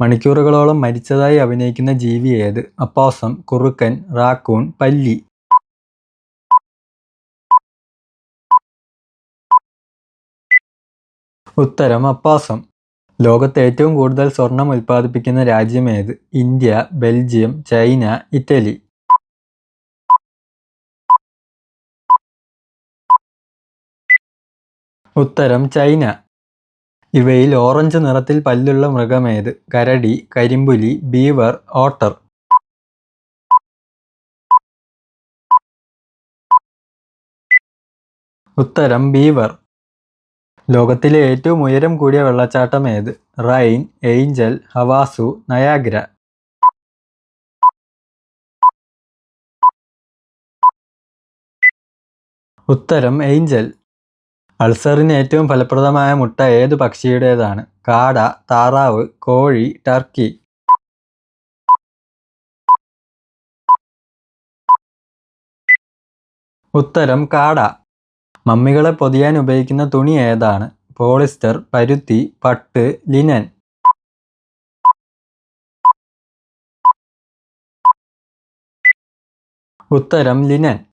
മണിക്കൂറുകളോളം മരിച്ചതായി അഭിനയിക്കുന്ന ജീവി ഏത്? അപ്പോസം, കുറുക്കൻ, റാക്കൂൺ, പല്ലി. ഉത്തരം അപ്പാസം ലോകത്ത് ഏറ്റവും കൂടുതൽ സ്വർണം ഉൽപ്പാദിപ്പിക്കുന്ന രാജ്യമേത്? India, Belgium, China, Italy. ഉത്തരം ചൈന. ഇവയിൽ ഓറഞ്ച് നിറത്തിൽ പല്ലുള്ള മൃഗമേത്? കരടി, കരിമ്പുലി, ബീവർ, ഓട്ടർ. ഉത്തരം ബീവർ. ലോകത്തിലെ ഏറ്റവും ഉയരം കൂടിയ വെള്ളച്ചാട്ടം ഏത്? Rhine, Angel, Havasu, Niagara. ഉത്തരം ഏഞ്ചൽ. അൾസറിന് ഏറ്റവും ഫലപ്രദമായ മുട്ട ഏത് പക്ഷിയുടേതാണ്? കാട, താറാവ്, കോഴി, ടർക്കി. ഉത്തരം കാട. മമ്മികളെ പൊതിയാൻ ഉപയോഗിക്കുന്ന തുണി ഏതാണ്? പോളിസ്റ്റർ, പരുത്തി, പട്ട്, ലിനൻ. ഉത്തരം ലിനൻ.